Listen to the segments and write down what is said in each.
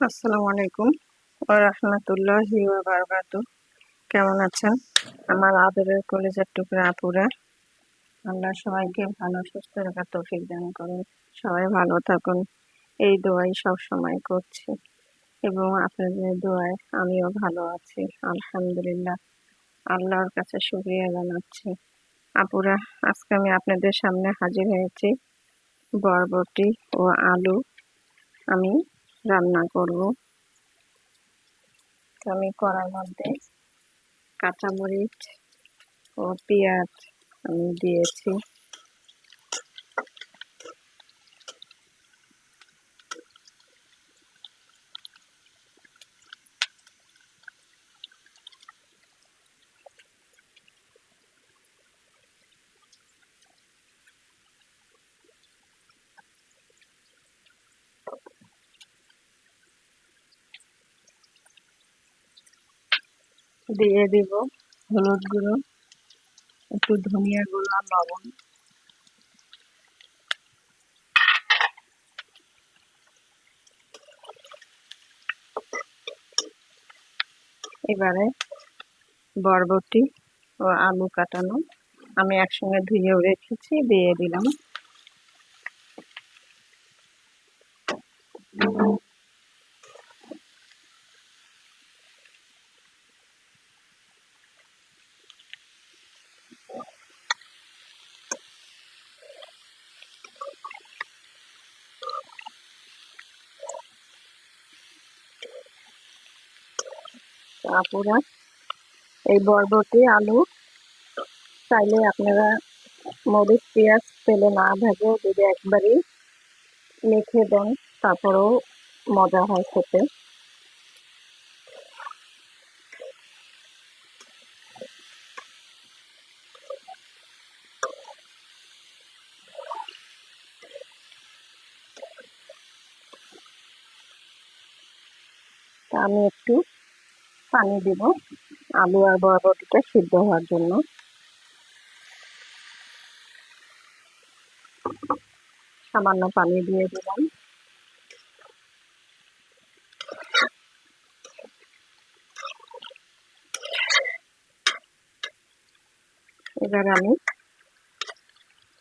আসসালামু আলাইকুম। ও রহমতুল্লাহি বারকাত কেমন আছেন? আমার আদরের কলেজের টুকরা আপুরা। আল্লাহ সবাইকে ভালো, সুস্থ রাখার তৌফিক দান করুন। সবাই ভালো থাকুন। এই দোয়াই সব সময় করছি। এবং আপনাদের দোয়ায় আমিও ভালো আছি, আলহামদুলিল্লাহ। আল্লাহর কাছে শুক্রিয়া জানাচ্ছি। আপুরা, আজকে আমি আপনাদের সামনে হাজির হয়েছি বরবটি ও আলু। আমি রান্না করব। তো আমি কড়ার মধ্যে কাঁচামরিচ ও পেঁয়াজ আমি দিয়েছি। দিয়ে দিব হলুদ গুঁড়ো, একটু ধনিয়া গুঁড়ো আর লবণ। এবারে বরবটি ও আলু কাটানো। আমি একসঙ্গে ধুয়েও রেখেছি, দিয়ে দিলাম। আপুরা, এই বরবটি আলু, চাইলে আপনারা মরিচ, পেঁয়াজ, তেলে না ভেজে যদি একবারই মেখে দেন, তারপরেও মজা হয় খেতে। আমি একটু পানি দিব। আলু আর বরবটিটা সিদ্ধ হওয়ার জন্য। সামান্য পানি দিয়ে দিলাম। এবার আমি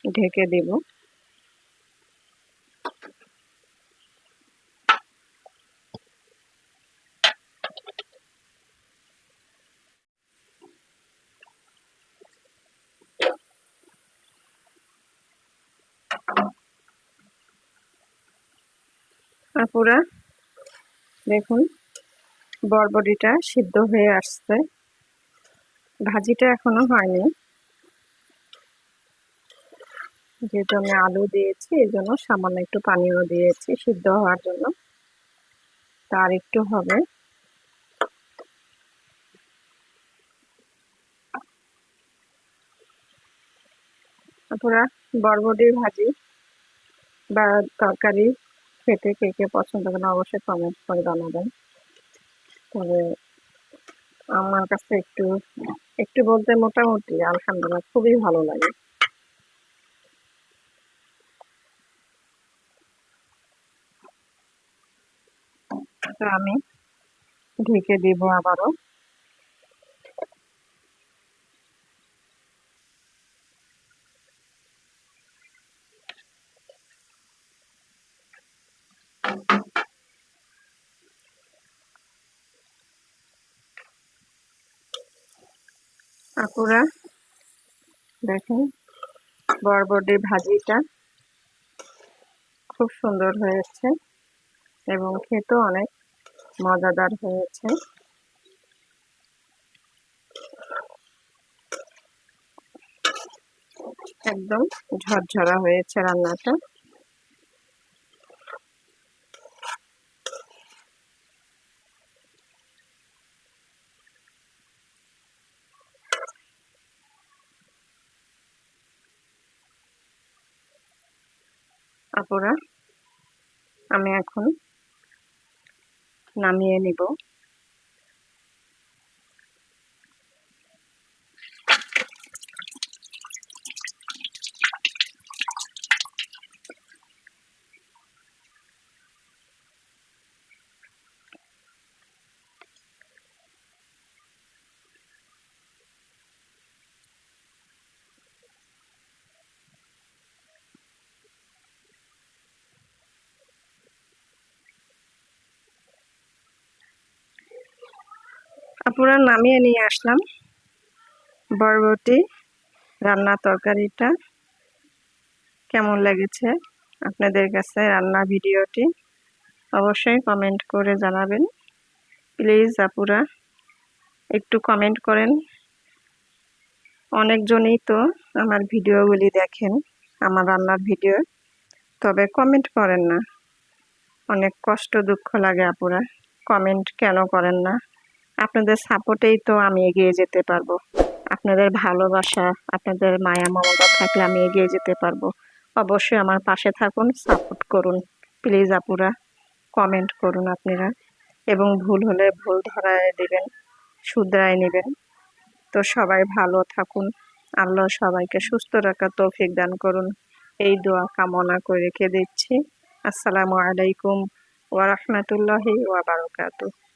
ঢেকে দেব। আপুরা, দেখুন, বরবটিটা সিদ্ধ হয়ে আসছে। ভাজিটা এখনও হয়নি। যেহেতু আমি আলু দিয়েছি, এই জন্য সামান্য একটু পানিও দিয়েছি সিদ্ধ হওয়ার জন্য। তার একটু হবে। আপুরা বরবটির ভাজি বা তরকারি খেতে কে কে পছন্দ করেন অবশ্যই কমেন্ট করে জানাবেন। তবে আমার কাছে একটু একটু বলতে মোটামুটি আলহামদুলিল্লাহ খুবই ভালো লাগে। আমি ঢেকে দিব আবারও। আপুরা দেখেন বরবটির ভাজিটা খুব সুন্দর হয়েছে এবং খেতেও অনেক মজাদার হয়েছে। একদম ঝরঝরা হয়েছে রান্নাটা। আপুরা আমি এখন নামিয়ে নিব। আপুরা নামিয়ে নিয়ে আসলাম। বরবটি, রান্না তরকারিটা কেমন লেগেছে আপনাদের কাছে রান্না ভিডিওটি অবশ্যই কমেন্ট করে জানাবেন। প্লিজ আপুরা একটু কমেন্ট করেন। অনেকজনই তো আমার ভিডিওগুলি দেখেন, আমার রান্নার ভিডিও, তবে কমেন্ট করেন না। অনেক কষ্ট দুঃখ লাগে আপুরা। কমেন্ট কেন করেন না? আপনাদের সাপোর্টেই তো আমি এগিয়ে যেতে পারব। আপনাদের ভালোবাসা, আপনাদের মায়া, মমতা থাকলে আমি এগিয়ে যেতে পারব। অবশ্যই আমার পাশে থাকুন, সাপোর্ট করুন। প্লিজ আপুরা, কমেন্ট করুন আপনারা। এবং ভুল হলে ভুল ধরায় দেবেন, শুধরায় নেবেন। তো সবাই ভালো থাকুন। আল্লাহ সবাইকে সুস্থ রাখার তৌফিক দান করুন। এই দোয়া কামনা করে রেখে দিচ্ছি। আসসালামু আলাইকুম ওয়া বারাকাতুহু।